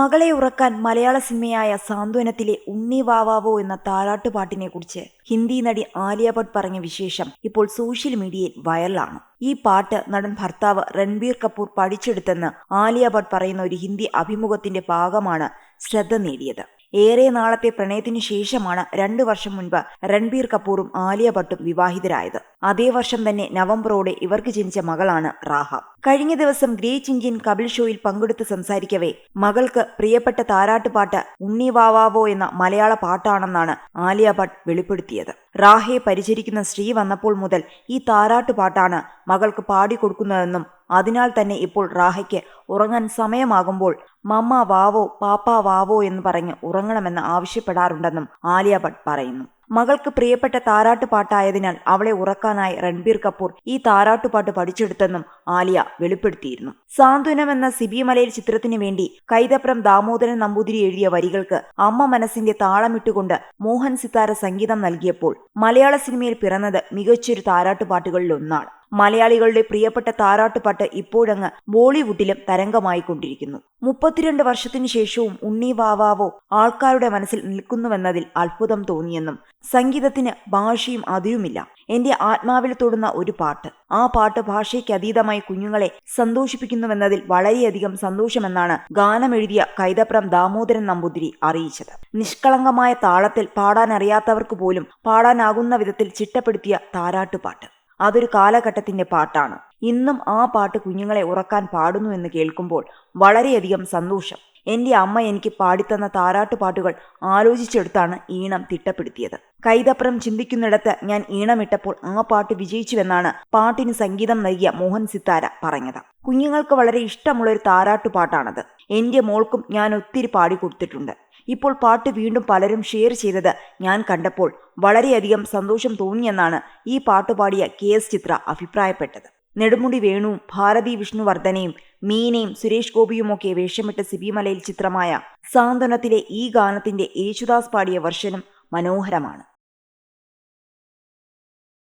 മകളെ ഉറക്കാൻ മലയാള സിനിമയായ സാന്ത്വനത്തിലെ ഉണ്ണി വാവാവോ എന്ന താരാട്ടുപാട്ടിനെ കുറിച്ച് ഹിന്ദി നടി ആലിയ ഭട്ട് പറഞ്ഞ വിശേഷം ഇപ്പോൾ സോഷ്യൽ മീഡിയയിൽ വൈറലാണ്. ഈ പാട്ട് നടൻ ഭർത്താവ് രൺബീർ കപൂർ പഠിച്ചെടുത്തെന്ന് ആലിയ ഭട്ട് പറയുന്ന ഒരു ഹിന്ദി അഭിമുഖത്തിന്റെ ഭാഗമാണ് ശ്രദ്ധ നേടിയത്. ഏറെ നാളത്തെ പ്രണയത്തിനു ശേഷമാണ് രണ്ടു വർഷം മുൻപ് രൺബീർ കപൂറും ആലിയ ഭട്ടും വിവാഹിതരായത്. അതേ വർഷം തന്നെ നവംബറോടെ ഇവർക്ക് ജനിച്ച മകളാണ് റാഹ. കഴിഞ്ഞ ദിവസം ഗ്രേറ്റ് ഇന്ത്യൻ കപിൽ ഷോയിൽ പങ്കെടുത്ത് സംസാരിക്കവേ മകൾക്ക് പ്രിയപ്പെട്ട താരാട്ടുപാട്ട് ഉണ്ണി വാവാവോ എന്ന മലയാള പാട്ടാണെന്നാണ് ആലിയ ഭട്ട് വെളിപ്പെടുത്തിയത്. റാഹയെ പരിചരിക്കുന്ന സ്ത്രീ വന്നപ്പോൾ മുതൽ ഈ താരാട്ടുപാട്ടാണ് മകൾക്ക് പാടിക്കൊടുക്കുന്നതെന്നും അതിനാൽ തന്നെ ഇപ്പോൾ റാഹയ്ക്ക് ഉറങ്ങാൻ സമയമാകുമ്പോൾ മമ്മ വാവോ പാപ്പ വാവോ എന്ന് പറഞ്ഞ് ഉറങ്ങണമെന്ന് ആവശ്യപ്പെടാറുണ്ടെന്നും ആലിയ ഭട്ട് പറയുന്നു. മകൾക്ക് പ്രിയപ്പെട്ട താരാട്ടുപാട്ടായതിനാൽ അവളെ ഉറക്കാനായി രൺബീർ കപൂർ ഈ താരാട്ടുപാട്ട് പഠിച്ചെടുത്തെന്നും ആലിയ വെളിപ്പെടുത്തിയിരുന്നു. സാന്ത്വനം എന്ന സിബി മലയിൽ ചിത്രത്തിനു വേണ്ടി കൈതപ്രം ദാമോദരൻ നമ്പൂതിരി എഴുതിയ വരികൾക്ക് അമ്മ മനസ്സിന്റെ താളമിട്ടുകൊണ്ട് മോഹൻ സിത്താര സംഗീതം നൽകിയപ്പോൾ മലയാള സിനിമയിൽ പിറന്നത് മികച്ചൊരു താരാട്ടുപാട്ടുകളിൽ ഒന്നാണ് മലയാളികളുടെ പ്രിയപ്പെട്ട താരാട്ടുപാട്ട് ഇപ്പോഴങ്ങ് ബോളിവുഡിലും തരംഗമായിക്കൊണ്ടിരിക്കുന്നു. മുപ്പത്തിരണ്ട് വർഷത്തിനു ശേഷവും ഉണ്ണി വാവാവോ ആൾക്കാരുടെ മനസ്സിൽ നിൽക്കുന്നുവെന്നതിൽ അത്ഭുതം തോന്നിയെന്നും സംഗീതത്തിന് ഭാഷയും അതിരുമില്ല. എന്റെ ആത്മാവിൽ തൊടുന്ന ഒരു പാട്ട്. ആ പാട്ട് ഭാഷയ്ക്ക് അതീതമായി കുഞ്ഞുങ്ങളെ സന്തോഷിപ്പിക്കുന്നുവെന്നതിൽ വളരെയധികം സന്തോഷമെന്നാണ് ഗാനമെഴുതിയ കൈതപ്രം ദാമോദരൻ നമ്പൂതിരി അറിയിച്ചത്. നിഷ്കളങ്കമായ താളത്തിൽ പാടാനറിയാത്തവർക്ക് പോലും പാടാനാകുന്ന വിധത്തിൽ ചിട്ടപ്പെടുത്തിയ താരാട്ടുപാട്ട്. അതൊരു കാലഘട്ടത്തിന്റെ പാട്ടാണ്. ഇന്നും ആ പാട്ട് കുഞ്ഞുങ്ങളെ ഉറക്കാൻ പാടുന്നു എന്ന് കേൾക്കുമ്പോൾ വളരെയധികം സന്തോഷം. എന്റെ അമ്മ എനിക്ക് പാടിത്തന്ന താരാട്ടുപാട്ടുകൾ ആലോചിച്ചെടുത്താണ് ഈണം തിട്ടപ്പെടുത്തിയത്. കൈതപ്രം ചിന്തിക്കുന്നിടത്ത് ഞാൻ ഈണമിട്ടപ്പോൾ ആ പാട്ട് വിജയിച്ചുവെന്നാണ് പാട്ടിന് സംഗീതം നൽകിയ മോഹൻ സിത്താര പറഞ്ഞത്. കുഞ്ഞുങ്ങൾക്ക് വളരെ ഇഷ്ടമുള്ള ഒരു താരാട്ടുപാട്ടാണത് എന്റെ മോൾക്കും ഞാൻ ഒത്തിരി പാടിക്കൊടുത്തിട്ടുണ്ട് ഇപ്പോൾ പാട്ട് വീണ്ടും പലരും ഷെയർ ചെയ്തത് ഞാൻ കണ്ടപ്പോൾ വളരെയധികം സന്തോഷം തോന്നിയെന്നാണ് ഈ പാട്ടുപാടിയ കെ എസ് ചിത്ര അഭിപ്രായപ്പെട്ടത്. നെടുമുടി വേണുവും ഭാരതി വിഷ്ണുവർദ്ധനയും മീനയും സുരേഷ് ഗോപിയുമൊക്കെ വേഷമിട്ട സിബിമലയിൽ ചിത്രമായ സാന്ത്വനത്തിലെ ഈ ഗാനത്തിന്റെ യേശുദാസ് പാടിയ വർഷനും മനോഹരമാണ്.